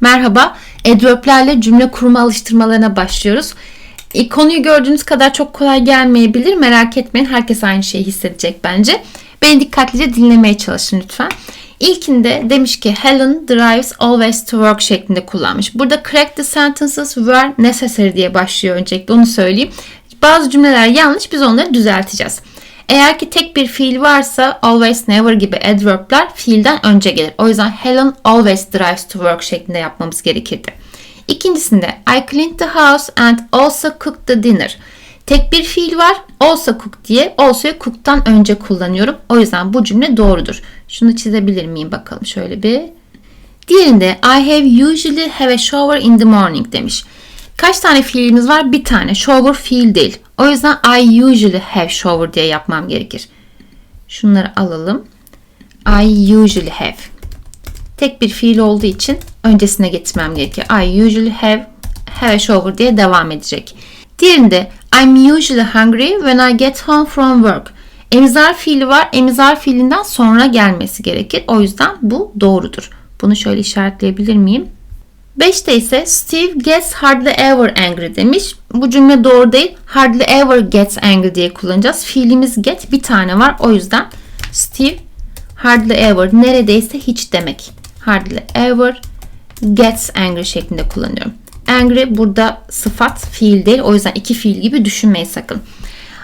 Merhaba, adverb'lerle cümle kurma alıştırmalarına başlıyoruz. E, konuyu gördüğünüz kadar çok kolay gelmeyebilir. Merak etmeyin, herkes aynı şeyi hissedecek bence. Beni dikkatlice dinlemeye çalışın lütfen. İlkinde demiş ki Helen drives always to work şeklinde kullanmış. Burada correct the sentences were necessary diye başlıyor öncelikle onu söyleyeyim. Bazı cümleler yanlış biz onları düzelteceğiz. Eğer ki tek bir fiil varsa always, never gibi adverb'ler fiilden önce gelir. O yüzden Helen always drives to work şeklinde yapmamız gerekirdi. İkincisinde I cleaned the house and also cooked the dinner. Tek bir fiil var. Also cook diye also'yu cook'tan önce kullanıyorum. O yüzden bu cümle doğrudur. Şunu çizebilir miyim bakalım şöyle bir. Diğerinde I have usually have a shower in the morning demiş. Kaç tane fiilimiz var? Bir tane. Shower fiil değil. O yüzden I usually have shower diye yapmam gerekir. Şunları alalım. I usually have. Tek bir fiil olduğu için öncesine getirmem gerekir. I usually have have a shower diye devam edecek. Diğerinde I'm usually hungry when I get home from work. Emizar fiili var. Emizar fiilinden sonra gelmesi gerekir. O yüzden bu doğrudur. Bunu şöyle işaretleyebilir miyim? 5'te ise Steve gets hardly ever angry demiş. Bu cümle doğru değil. Hardly ever gets angry diye kullanacağız. Fiilimiz get bir tane var. O yüzden Steve hardly ever neredeyse hiç demek. Hardly ever gets angry şeklinde kullanıyorum. Angry burada sıfat fiil değil. O yüzden iki fiil gibi düşünmeyin sakın.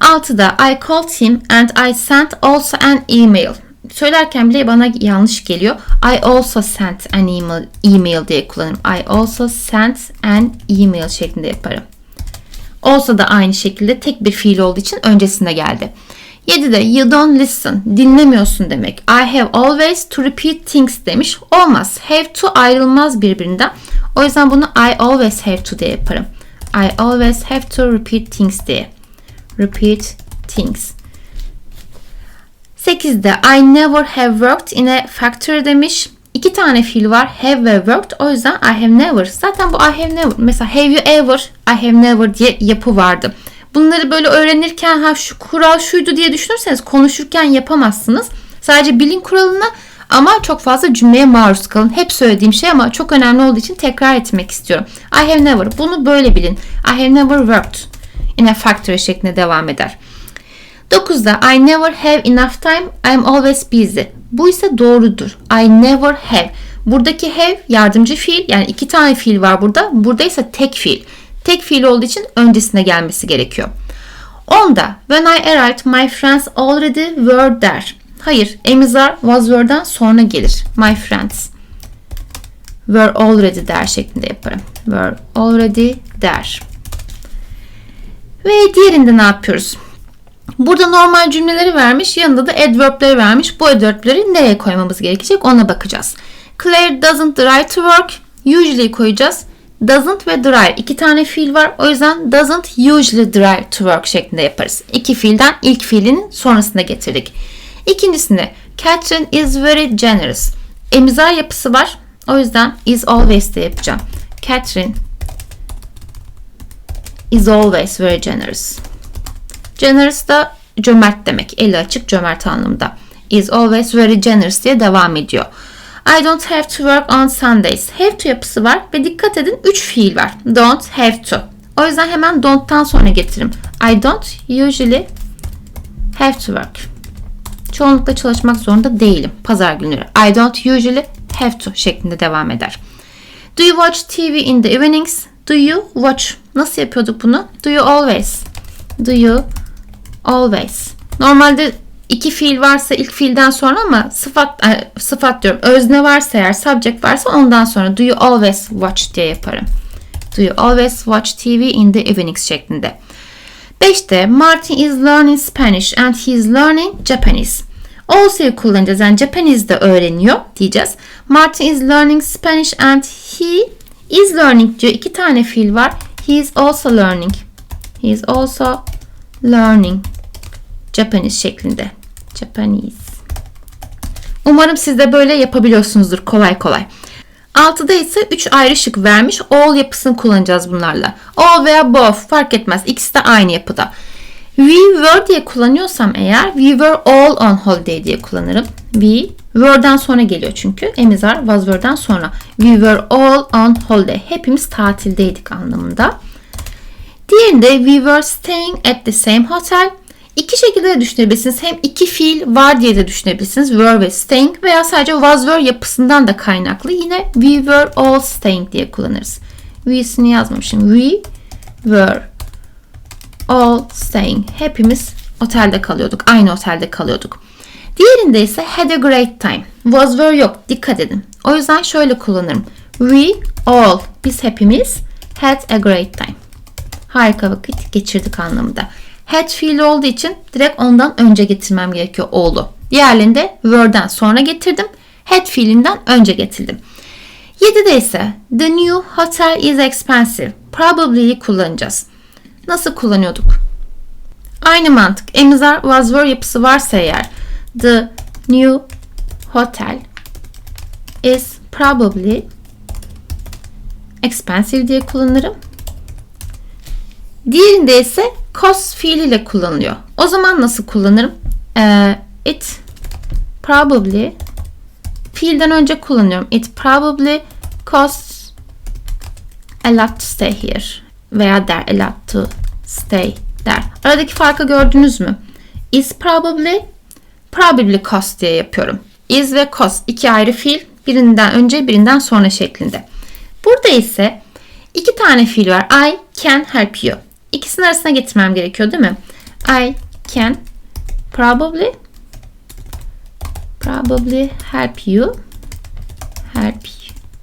6'da I called him and I sent also an email. Söylerken bile bana yanlış geliyor. I also sent an email, email diye kullanırım. I also sent an email şeklinde yaparım. Also da aynı şekilde tek bir fiil olduğu için öncesinde geldi. 7'de you don't listen. Dinlemiyorsun demek. I have always to repeat things demiş. Olmaz. Have to ayrılmaz birbirinden. O yüzden bunu I always have to diye yaparım. I always have to repeat things diye. Repeat things. 8'de I never have worked in a factory demiş. İki tane fiil var. Have ve worked. O yüzden I have never. Zaten bu I have never. Mesela have you ever? I have never diye yapı vardı. Bunları böyle öğrenirken ha şu kural şuydu diye düşünürseniz konuşurken yapamazsınız. Sadece bilin kuralını ama çok fazla cümleye maruz kalın. Hep söylediğim şey ama çok önemli olduğu için tekrar etmek istiyorum. I have never. Bunu böyle bilin. I have never worked in a factory şeklinde devam eder. 9'da I never have enough time. I'm always busy. Bu ise doğrudur. I never have. Buradaki have yardımcı fiil. Yani iki tane fiil var burada. Burada ise tek fiil. Tek fiil olduğu için öncesine gelmesi gerekiyor. 10'da When I arrived my friends already were there. Hayır. Emizar was were'dan sonra gelir. My friends were already there şeklinde yaparım. Were already there. Ve diğerinde ne yapıyoruz? Burada normal cümleleri vermiş, yanında da adverb'leri vermiş. Bu adverb'leri nereye koymamız gerekecek ona bakacağız. Claire doesn't drive to work. Usually koyacağız. Doesn't ve drive. iki tane fiil var. O yüzden doesn't usually drive to work şeklinde yaparız. İki fiilden ilk fiilin sonrasında getirdik. İkincisinde Catherine is very generous. Emizar yapısı var. O yüzden is always de yapacağım. Catherine is always very generous. Generous da cömert demek. Eli açık cömert anlamında. Is always very generous diye devam ediyor. I don't have to work on Sundays. Have to yapısı var ve dikkat edin 3 fiil var. Don't have to. O yüzden hemen don't'tan sonra getiririm. I don't usually have to work. Çoğunlukla çalışmak zorunda değilim. Pazar günleri. I don't usually have to şeklinde devam eder. Do you watch TV in the evenings? Do you watch? Nasıl yapıyorduk bunu? Do you always? Do you always? Normalde iki fiil varsa ilk fiilden sonra ama sıfat e, sıfat diyorum. Özne varsa eğer subject varsa ondan sonra do you always watch diye yaparım. Do you always watch TV in the evenings şeklinde. 5'te Martin is learning Spanish and he is learning Japanese. Also'yu kullanacağız. Yani Japanese de öğreniyor diyeceğiz. Martin is learning Spanish and he is learning diyor. İki tane fiil var. He is also learning. He is also learning. Japanese şeklinde. Japanese. Umarım siz de böyle yapabiliyorsunuzdur kolay kolay. 6'da ise 3 ayrı şık vermiş. All yapısını kullanacağız bunlarla. All veya both fark etmez. İkisi de aynı yapıda. We were diye kullanıyorsam eğer we were all on holiday diye kullanırım. We Were'den sonra geliyor çünkü. Emiz are was were'den sonra. We were all on holiday. Hepimiz tatildeydik anlamında. Diğerinde we were staying at the same hotel. İki şekilde de düşünebilirsiniz. Hem iki fiil var diye de düşünebilirsiniz. Were ve staying veya sadece was were yapısından da kaynaklı. Yine we were all staying diye kullanırız. We'sini yazmamışım. We were all staying. Hepimiz otelde kalıyorduk. Aynı otelde kalıyorduk. Diğerinde ise had a great time. Was were yok. Dikkat edin. O yüzden şöyle kullanırım. We all. Biz hepimiz had a great time. Harika vakit geçirdik anlamında. Had fiili olduğu için direkt ondan önce getirmem gerekiyor all'u. Diğerlerinde were'den sonra getirdim. Had fiilinden önce getirdim. 7'de ise the new hotel is expensive. Probably'yi kullanacağız. Nasıl kullanıyorduk? Aynı mantık. Emizar was were yapısı varsa eğer the new hotel is probably expensive diye kullanırım. Diğerinde ise cost fiiliyle kullanılıyor. O zaman nasıl kullanırım? Ee, it probably fiilden önce kullanıyorum. It probably costs a lot to stay here veya der a lot to stay der. Aradaki farkı gördünüz mü? Is probably probably cost diye yapıyorum. Is ve cost iki ayrı fiil birinden önce birinden sonra şeklinde. Burada ise iki tane fiil var. I can help you. İkisinin arasına getirmem gerekiyor değil mi? I can probably probably help you help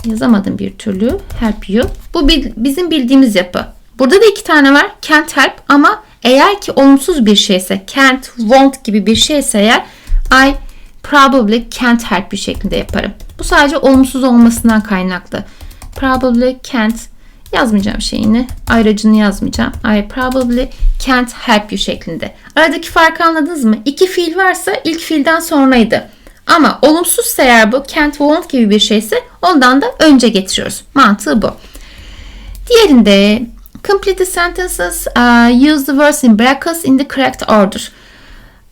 yazamadım bir türlü help you. Bu bizim bildiğimiz yapı. Burada da iki tane var. Can't help ama eğer ki olumsuz bir şeyse can't, won't gibi bir şeyse eğer I probably can't help you şeklinde yaparım. Bu sadece olumsuz olmasından kaynaklı. Probably can't yazmayacağım şeyini. Ayracını yazmayacağım. I probably can't help you şeklinde. Aradaki farkı anladınız mı? İki fiil varsa ilk fiilden sonraydı. Ama olumsuzsa eğer bu can't won't gibi bir şeyse ondan da önce getiriyoruz. Mantığı bu. Diğerinde complete the sentences, uh, use the words in brackets in the correct order.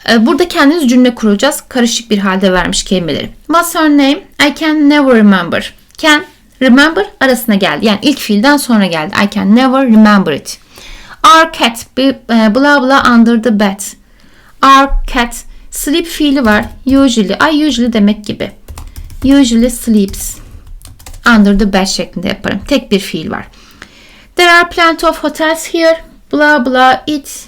Uh, burada kendiniz cümle kuracağız. Karışık bir halde vermiş kelimeleri. What's her name? I can never remember. Can remember arasına geldi. Yani ilk fiilden sonra geldi. I can never remember it. Our cat blah blah under the bed. Our cat sleep fiili var. Usually. I usually demek gibi. Usually sleeps under the bed şeklinde yaparım. Tek bir fiil var. There are plenty of hotels here. Blah blah it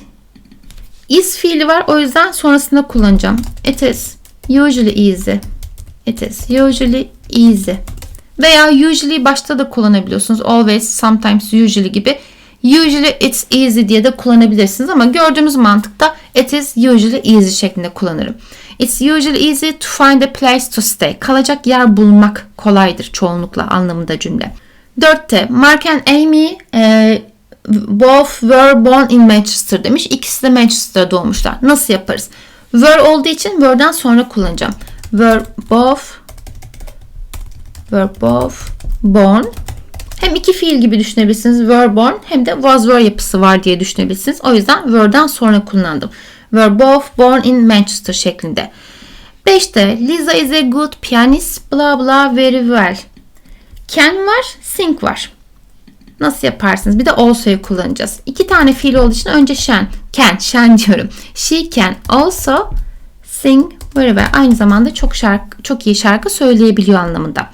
is fiili var. O yüzden sonrasında kullanacağım. It is usually easy. It is usually easy. Veya usually başta da kullanabiliyorsunuz. Always, sometimes, usually gibi. Usually it's easy diye de kullanabilirsiniz ama gördüğümüz mantıkta it is usually easy şeklinde kullanırım. It's usually easy to find a place to stay. Kalacak yer bulmak kolaydır çoğunlukla anlamında cümle. Dörtte Mark and Amy e, both were born in Manchester demiş. İkisi de Manchester'da doğmuşlar. Nasıl yaparız? Were olduğu için were'den sonra kullanacağım. Were both were both born hem iki fiil gibi düşünebilirsiniz. Were born hem de was were yapısı var diye düşünebilirsiniz. O yüzden were'den sonra kullandım. Were both born in Manchester şeklinde. 5'te Lisa is a good pianist bla bla very well. Can var, sing var. Nasıl yaparsınız? Bir de also'yu kullanacağız. İki tane fiil olduğu için önce can, can, can diyorum. She can also sing very well. Aynı zamanda çok şarkı, çok iyi şarkı söyleyebiliyor anlamında.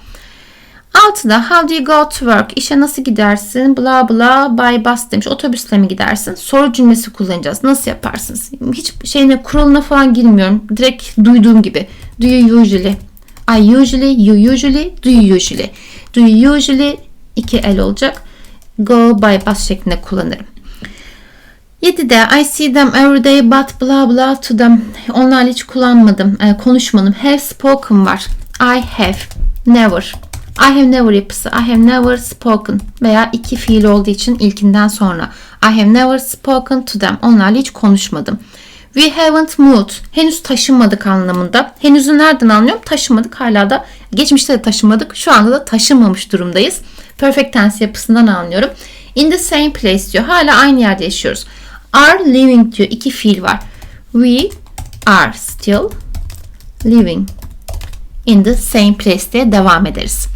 Altıda how do you go to work? İşe nasıl gidersin? Bla bla by bus demiş. Otobüsle mi gidersin? Soru cümlesi kullanacağız. Nasıl yaparsınız? Hiç şeyine kuralına falan girmiyorum. Direkt duyduğum gibi. Do you usually? I usually, you usually, do you usually? Do you usually iki el olacak. Go by bus şeklinde kullanırım. 7'de I see them every day but bla bla to them. Onlarla hiç kullanmadım, e, konuşmadım. Have spoken var. I have never. I have never yapısı. I have never spoken veya iki fiil olduğu için ilkinden sonra. I have never spoken to them. Onlarla hiç konuşmadım. We haven't moved. Henüz taşınmadık anlamında. Henüzü nereden anlıyorum? Taşınmadık. Hala da geçmişte de taşınmadık. Şu anda da taşınmamış durumdayız. Perfect tense yapısından anlıyorum. In the same place diyor. Hala aynı yerde yaşıyoruz. Are living diyor. İki fiil var. We are still living in the same place diye devam ederiz.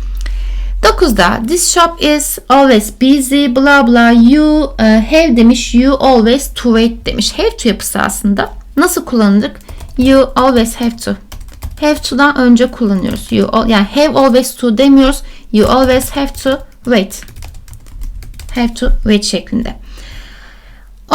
9'da this shop is always busy bla bla you uh, have demiş you always to wait demiş. Have to yapısı aslında. Nasıl kullanılır? You always have to. Have to'dan önce kullanıyoruz. You yani have always to demiyoruz. You always have to wait. Have to wait şeklinde.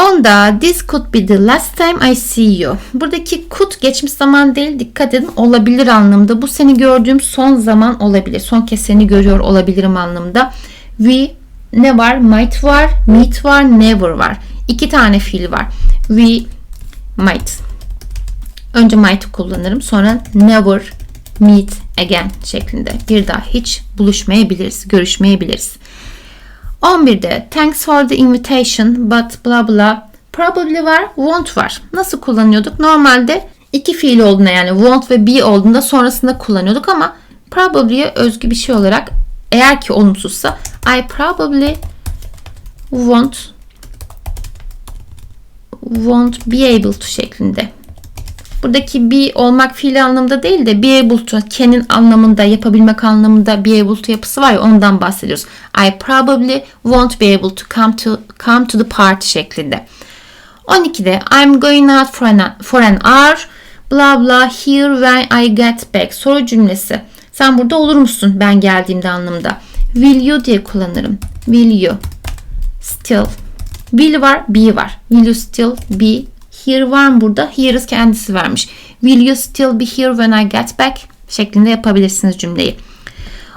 Onda this could be the last time I see you. Buradaki could geçmiş zaman değil dikkat edin olabilir anlamda. Bu seni gördüğüm son zaman olabilir. Son kez seni görüyor olabilirim anlamda. We ne var? Might var, meet var, never var. İki tane fiil var. We might. Önce might kullanırım. Sonra never meet again şeklinde. Bir daha hiç buluşmayabiliriz, görüşmeyebiliriz. 11'de thanks for the invitation but bla bla probably var won't var. Nasıl kullanıyorduk? Normalde iki fiil olduğunda yani won't ve be olduğunda sonrasında kullanıyorduk ama probably'ye özgü bir şey olarak eğer ki olumsuzsa I probably won't won't be able to şeklinde. Buradaki be olmak fiil anlamında değil de be able to can'in anlamında yapabilmek anlamında be able to yapısı var ya ondan bahsediyoruz. I probably won't be able to come to come to the party şeklinde. 12'de I'm going out for an, for an hour bla bla here when I get back soru cümlesi. Sen burada olur musun ben geldiğimde anlamında. Will you diye kullanırım. Will you still will var be var. Will you still be here var mı burada? Here's kendisi vermiş. Will you still be here when I get back? şeklinde yapabilirsiniz cümleyi.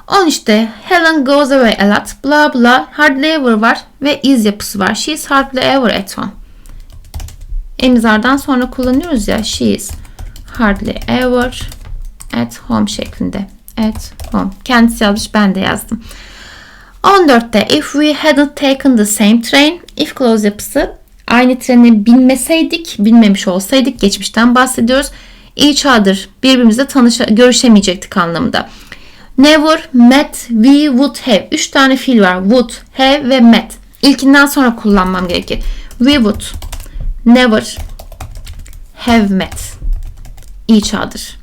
13'te Helen goes away a lot bla bla hardly ever var ve is yapısı var. She is hardly ever at home. Emizardan sonra kullanıyoruz ya she is hardly ever at home şeklinde. At home. Kendisi yazmış ben de yazdım. 14'te if we hadn't taken the same train if clause yapısı aynı trene binmeseydik, binmemiş olsaydık geçmişten bahsediyoruz. Each other birbirimizle tanışa, görüşemeyecektik anlamında. Never met we would have. Üç tane fiil var. Would, have ve met. İlkinden sonra kullanmam gerekir. We would never have met each other.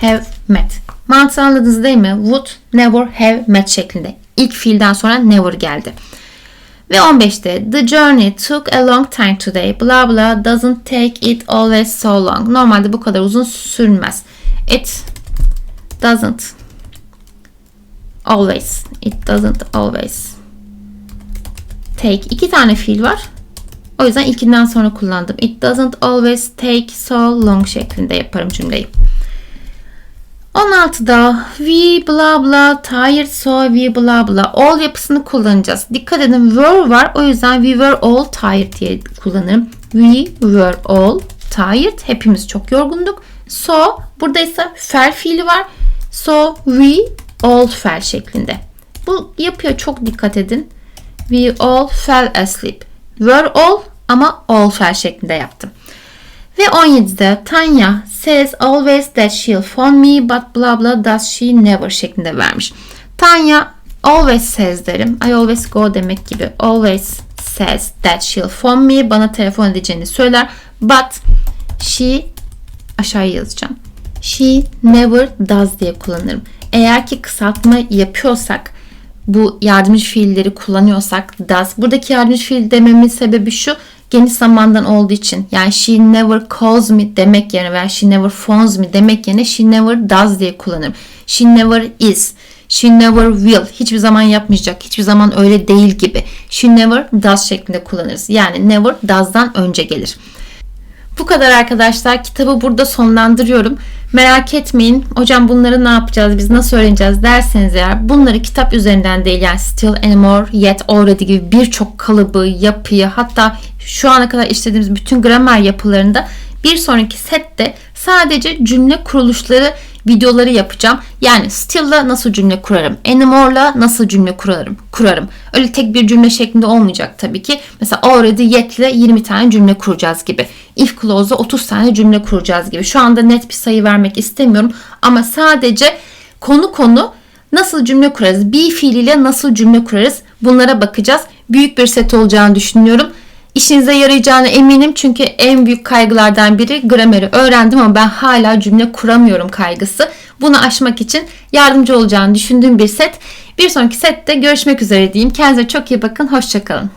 Have met. Mantığı anladınız değil mi? Would never have met şeklinde. İlk fiilden sonra never geldi. Ve 15'te the journey took a long time today. Bla bla doesn't take it always so long. Normalde bu kadar uzun sürmez. It doesn't always. It doesn't always take. iki tane fiil var. O yüzden ilkinden sonra kullandım. It doesn't always take so long şeklinde yaparım cümleyi. 16'da we bla bla tired so we bla bla all yapısını kullanacağız. Dikkat edin were var o yüzden we were all tired diye kullanırım. We were all tired. Hepimiz çok yorgunduk. So burada ise fel fiili var. So we all fell şeklinde. Bu yapıya çok dikkat edin. We all fell asleep. Were all ama all fell şeklinde yaptım. Ve 17'de Tanya says always that she'll phone me but blah blah does she never şeklinde vermiş. Tanya always says derim. I always go demek gibi. Always says that she'll phone me. Bana telefon edeceğini söyler. But she aşağıya yazacağım. She never does diye kullanırım. Eğer ki kısaltma yapıyorsak bu yardımcı fiilleri kullanıyorsak does. Buradaki yardımcı fiil dememin sebebi şu geniş zamandan olduğu için yani she never calls me demek yerine veya she never phones me demek yerine she never does diye kullanırım. She never is. She never will. Hiçbir zaman yapmayacak. Hiçbir zaman öyle değil gibi. She never does şeklinde kullanırız. Yani never does'dan önce gelir. Bu kadar arkadaşlar. Kitabı burada sonlandırıyorum. Merak etmeyin. Hocam bunları ne yapacağız? Biz nasıl öğreneceğiz derseniz eğer bunları kitap üzerinden değil yani still anymore, yet already gibi birçok kalıbı, yapıyı hatta şu ana kadar işlediğimiz bütün gramer yapılarında bir sonraki sette sadece cümle kuruluşları videoları yapacağım. Yani still'la nasıl cümle kurarım? Anymore'la nasıl cümle kurarım? Kurarım. Öyle tek bir cümle şeklinde olmayacak tabii ki. Mesela already yet'le 20 tane cümle kuracağız gibi. If clause'la 30 tane cümle kuracağız gibi. Şu anda net bir sayı vermek istemiyorum ama sadece konu konu nasıl cümle kurarız? Be fiiliyle nasıl cümle kurarız? Bunlara bakacağız. Büyük bir set olacağını düşünüyorum. İşinize yarayacağına eminim çünkü en büyük kaygılardan biri grameri öğrendim ama ben hala cümle kuramıyorum kaygısı. Bunu aşmak için yardımcı olacağını düşündüğüm bir set. Bir sonraki sette görüşmek üzere diyeyim. Kendinize çok iyi bakın. Hoşçakalın.